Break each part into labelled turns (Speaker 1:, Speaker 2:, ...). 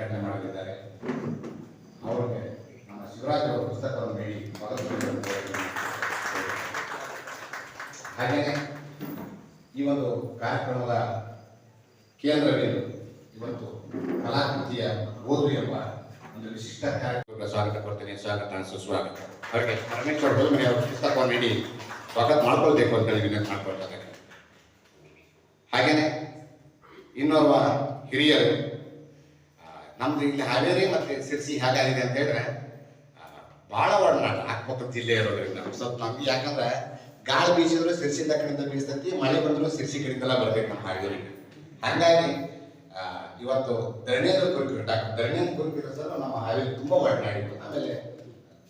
Speaker 1: ಉದ್ಘಾಟನೆ ಮಾಡಲಿದ್ದಾರೆ. ಅವರಿಗೆ ನಮ್ಮ ಶಿವರಾಜ್ ಅವರ ಪುಸ್ತಕವನ್ನು ನೀಡಿ ಹಾಗೆಯೇ ಈ ಒಂದು ಕಾರ್ಯಕ್ರಮದ ಕೇಂದ್ರವೇನು ಇವತ್ತು ಕಲಾಕೃತಿಯ ಓದು ಎಂಬ ಒಂದು ವಿಶಿಷ್ಟ ಕಾರ್ಯಕ್ರಮಕ್ಕೆ ಸ್ವಾಗತ ಕೊಡ್ತೇನೆ. ಸ್ವಾಗತ, ಸುಸ್ವಾಗತ. ಅವರಿಗೆ ರಮೇಶ್ ಅವರು ಹೊಲಮನೆ ಅವರ ಪುಸ್ತಕವನ್ನು ನೀಡಿ ಸ್ವಾಗತ ಮಾಡ್ಕೊಳ್ಬೇಕು ಅಂತ ಹೇಳಿ ವಿನಂತಿ ಮಾಡ್ಕೊಳ್ತಾರೆ ಹಾಗೆಯೇ ಇನ್ನೋರ್ವ ಹಿರಿಯರು ನಮ್ದು ಇಲ್ಲಿ ಹಾವೇರಿ ಮತ್ತೆ ಸಿರ್ಸಿ ಹೇಗಾಗಿದೆ ಅಂತ ಹೇಳಿದ್ರೆ ಬಹಳ ಒಡನಾಟ ಅಕ್ಕಪಕ್ಕ ಜಿಲ್ಲೆ ಇರೋದ್ರಿಂದ. ಸ್ವಲ್ಪ ನಮ್ಗೆ ಯಾಕಂದ್ರೆ ಗಾಳಿ ಬೀಸಿದ್ರು ಸಿರ್ಸಿಂದ ಕಡೆಯಿಂದ ಬೀಸ್ತೈತಿ, ಮಳೆ ಬಂದ್ರು ಸಿರ್ಸಿ ಕಡೆಯಿಂದಲ್ಲ ಬರ್ಬೇಕು ನಮ್ಮ ಹಾವೇರಿ. ಹಂಗಾಗಿ ಇವತ್ತು ಧರಣಿಯನ್ನು ಕುರಿತು ಧರಣಿಯನ್ನು ಕುರಿತಿರೋ ಸರ್ ನಮ್ಮ ಹಾವೇರಿ ತುಂಬಾ ಒಡನಾಡಿದ್ರು ಆಮೇಲೆ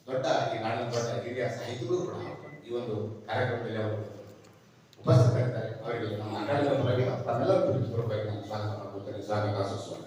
Speaker 1: ದೊಡ್ಡ ಈ ನಾಡಿನ ದೊಡ್ಡ ಹಿರಿಯ ಸಾಹಿತಿಗಳು ಕೂಡ ಈ ಒಂದು ಕಾರ್ಯಕ್ರಮದಲ್ಲಿ ಅವರು ಉಪಸ್ಥಿತರಿದ್ದಾರೆ. ಅವರಿಗೆ ನಮ್ಮ ಆಡಳಿತ ಪರವಾಗಿ ಮತ್ತು ತಮ್ಮೆಲ್ಲರ ಬರಬೇಕು ನಾನು ಸ್ವಾಗತ ಮಾಡ್ಕೊಳ್ತೇನೆ ಸ್ವಾಗತ ಸುಸ್ವಾಗತ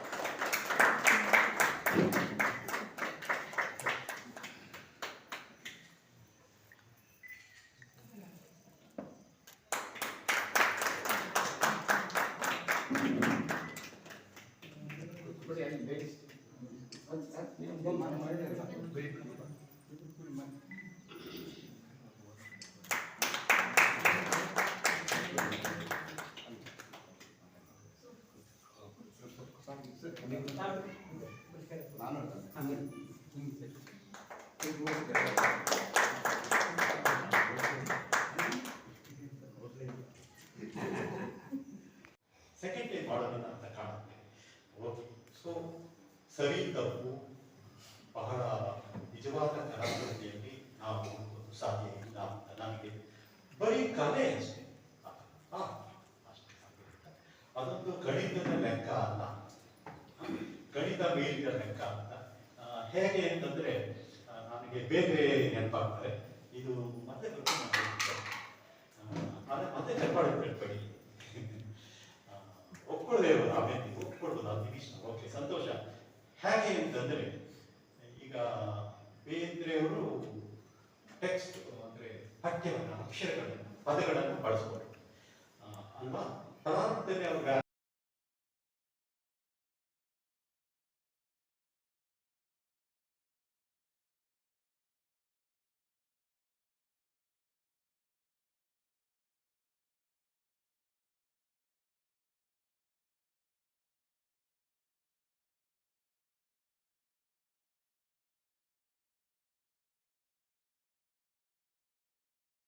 Speaker 2: ಸೆಕೆಂಡ್ ಟೈಮ್ ಮಾಡೋದನ್ನ ಅಂತ ಕಾಣುತ್ತೆ ಓಕೆ ಸೊ ಸರಿ ತಪ್ಪು ಬಹಳ ನಿಜವಾದ ಕಲಾಕೃತಿಯಲ್ಲಿ ನಾವು ಒಂದು ಸಾಧ್ಯ ಇಲ್ಲ ಅಂತ ನನಗೆ ಬರೀ ಕಲೆ ಅಷ್ಟೇ ಆ, ಅಷ್ಟೇ ಸಾಧ್ಯ. ಅದೊಂದು ಗಣಿತದ ಲೆಕ್ಕ ಅಲ್ಲ ಗಣಿತ ಮೇಲಿನ ಲೆಕ್ಕ. ಅಂತ ಹೇಗೆ ಅಂತಂದ್ರೆ ನನಗೆ ಬೇರೆ ನೆನಪಾಗ್ತದೆ. ಇದು ಮತ್ತೆ ಅದೇ ಮತ್ತೆ ಚಪ್ಪಾಳೆ ಬೇಡಿ ಒಪ್ಕೊಳ್ಳೇವು ನಾವೇನು ನೀವು ಇಷ್ಟ ಓಕೆ, ಸಂತೋಷ. ಹೇಗೆ ಅಂತಂದ್ರೆ, ಈಗ ಬೇಂದ್ರೆಯವರು ಟೆಕ್ಸ್ಟ್, ಅಂದ್ರೆ ಪಠ್ಯವನ್ನು, ಅಕ್ಷರಗಳನ್ನು, ಪದಗಳನ್ನು ಬಳಸ್ಕೊಂಡು ಅಲ್ವಾ? ಪದಾರ್ಥದಲ್ಲಿ ಅವ್ರ